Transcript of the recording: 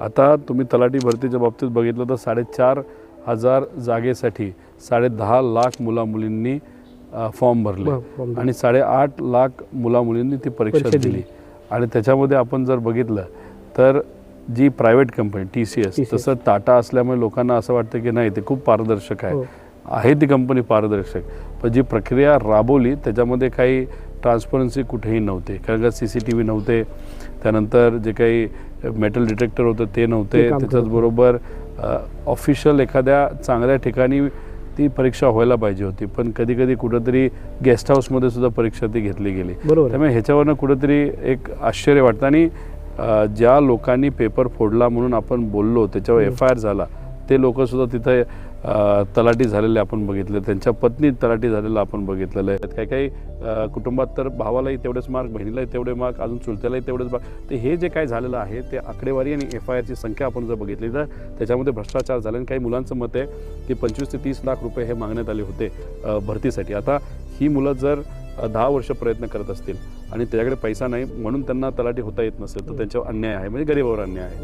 आता तुम्ही तलाठी भरतीच्या बाबतीत बघितलं तर साडेचार हजार जागेसाठी साडे दहा लाख मुला मुलींनी फॉर्म भरले. आणि साडेआठ लाख मुला मुलींनी ती परीक्षा दिली. आणि त्याच्यामध्ये आपण जर बघितलं तर जी private company T C S. तसं टाटा असल्यामुळे लोकांना असं वाटतं की नाही ते खूप पारदर्शक आहे हो. आहे ती कंपनी पारदर्शक पण जी प्रक्रिया राबवली त्याच्यामध्ये काही ट्रान्सपरन्सी कुठेही नव्हते कारण का सी सी टी व्ही नव्हते त्यानंतर जे काही मेटल डिटेक्टर होतं ते नव्हते. ते काम करत त्याच्याचबरोबर ऑफिशियल एखाद्या चांगल्या ठिकाणी ती परीक्षा व्हायला पाहिजे होती. पण कधी कधी कुठंतरी गेस्ट हाऊसमध्ये सुद्धा परीक्षा ती घेतली गेली. बरोबर. त्यामुळे ह्याच्यावरनं कुठंतरी एक आश्चर्य वाटतं. आणि ज्या लोकांनी पेपर फोडला म्हणून आपण बोललो त्याच्यावर. एफ आय आर झाला ते लोकंसुद्धा तिथे तलाठी झालेले आपण बघितले. त्यांच्या पत्नी तलाठी झालेलं आपण बघितलेलं आहे. काही काही कुटुंबात तर भावालाही तेवढेच मार्क बहिणीलाही तेवढे मार्क अजून चुलत्यालाही तेवढेच मार्क. तर हे जे काय झालेलं आहे ते आकडेवारी आणि एफ आय आरची संख्या आपण जर बघितली तर त्याच्यामध्ये भ्रष्टाचार झाला आणि काही मुलांचं मत आहे की पंचवीस ते तीस लाख रुपये हे मागण्यात आले होते भरतीसाठी. आता ही मुलं जर दहा वर्ष प्रयत्न करत असतील आणि त्याच्याकडे पैसा नाही म्हणून त्यांना तलाठी होता येत नसेल तर त्यांच्यावर अन्याय आहे. म्हणजे गरिबावर अन्याय आहे.